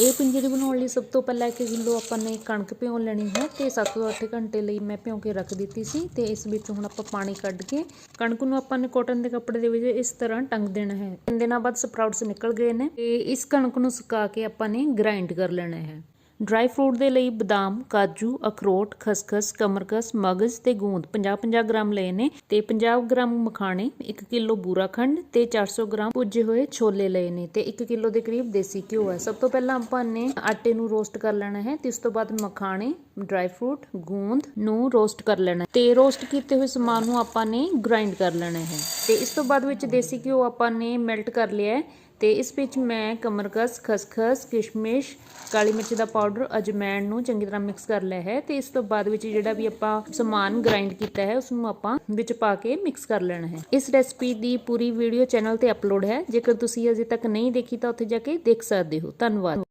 ਇਹ ਪਿੰਜਰੀ ਬਣਾਉਣ ਲਈ ਸਭ ਤੋਂ ਪਹਿਲਾਂ 1 ਕਿਲੋ ਆਪਾਂ ਨੇ ਕਣਕ ਭਿਉਂ ਲੈਣੀ ਹੈ ਤੇ 7 ਤੋਂ 8 ਘੰਟੇ ਲਈ ਮੈਂ ਭਿਉਂ ਕੇ ਰੱਖ ਦਿੱਤੀ ਸੀ ਤੇ ਇਸ ਵਿੱਚ ਹੁਣ ਆਪਾਂ ਪਾਣੀ ਕੱਢ ਕੇ ਕਣਕ ਨੂੰ ਆਪਾਂ ਨੇ ਕਾਟਨ ਦੇ ਕੱਪੜੇ ਦੇ ਵਿੱਚ ਇਸ ਤਰ੍ਹਾਂ ਟੰਗ ਦੇਣਾ ਹੈ। ਤਿੰਨ ਦਿਨਾਂ ਬਾਅਦ ਸਪਰਾਊਟਸ ਨਿਕਲ ਗਏ ਨੇ ਤੇ ਇਸ ਕਣਕ ਨੂੰ ਸੁਕਾ ਕੇ ਆਪਾਂ ਨੇ ਗ੍ਰਾਈਂਡ ਕਰ ਲੈਣਾ ਹੈ। ਡਰਾਈ ਫਰੂਟ ਦੇ ਲਈ ਬਦਾਮ, ਕਾਜੂ, ਅਖਰੋਟ, ਖਸਖਸ, ਕਮਰਕਸ, ਮਗਜ਼ ਤੇ ਗੂੰਦ 50-50 ਗ੍ਰਾਮ ਲਏ ਨੇ ਤੇ 50 ਗ੍ਰਾਮ ਮਖਾਣੇ 1 ਕਿਲੋ ਬੂਰਾ ਖੰਡ ਤੇ 400 ਗ੍ਰਾਮ ਭੁੱਜੇ ਹੋਏ ਛੋਲੇ ਲਏ ਨੇ ਤੇ 1 ਕਿਲੋ ਦੇ ਕਰੀਬ ਦੇਸੀ ਘਿਓ ਹੈ। ਸਭ ਤੋਂ ਪਹਿਲਾਂ ਆਪਾਂ ਨੇ ਆਟੇ ਨੂੰ ਰੋਸਟ ਕਰ ਲੈਣਾ ਹੈ ਤੇ ਇਸ ਤੋਂ ਬਾਅਦ ਮਖਾਣੇ, ਡਰਾਈ ਫਰੂਟ, ਗੂੰਦ ਨੂੰ ਰੋਸਟ ਕਰ ਲੈਣਾ ਹੈ ਤੇ ਰੋਸਟ ਕੀਤੇ ਹੋਏ ਸਮਾਨ ਨੂੰ ਆਪਾਂ ਨੇ ਗ੍ਰਾਈਂਡ ਕਰ ਲੈਣਾ ਹੈ ਤੇ ਇਸ ਤੋਂ ਬਾਅਦ ਵਿੱਚ ਦੇਸੀ ਘਿਓ ਆਪਾਂ ਨੇ ਮੈਲਟ ਕਰ ਲਿਆ ਹੈ ਤੇ ਇਸ ਵਿੱਚ ਮੈਂ ਕਮਰਕਸ, ਖਸਖਸ, ਕਿਸ਼ਮਿਸ਼, ਕਾਲੀ ਮਿਰਚ ਦਾ ਪਾਊਡਰ ਅਜਮੈਨ ਨੂੰ ਚੰਗੀ ਤਰ੍ਹਾਂ ਮਿਕਸ ਕਰ ਲਿਆ ਹੈ ਤੇ ਇਸ ਤੋਂ ਬਾਅਦ ਵਿੱਚ ਜਿਹੜਾ ਵੀ ਆਪਾਂ ਸਮਾਨ ਗ੍ਰਾਈਂਡ ਕੀਤਾ ਹੈ ਉਸ ਨੂੰ ਆਪਾਂ ਵਿੱਚ ਪਾ ਕੇ ਮਿਕਸ ਕਰ ਲੈਣਾ ਹੈ। ਇਸ ਰੈਸਪੀ ਦੀ ਪੂਰੀ ਵੀਡੀਓ ਚੈਨਲ ਤੇ ਅਪਲੋਡ ਹੈ। ਜੇਕਰ ਤੁਸੀਂ ਅਜੇ ਤੱਕ ਨਹੀਂ ਦੇਖੀ ਤਾਂ ਉੱਥੇ ਜਾ ਕੇ ਦੇਖ ਸਕਦੇ ਹੋ। ਧੰਨਵਾਦ।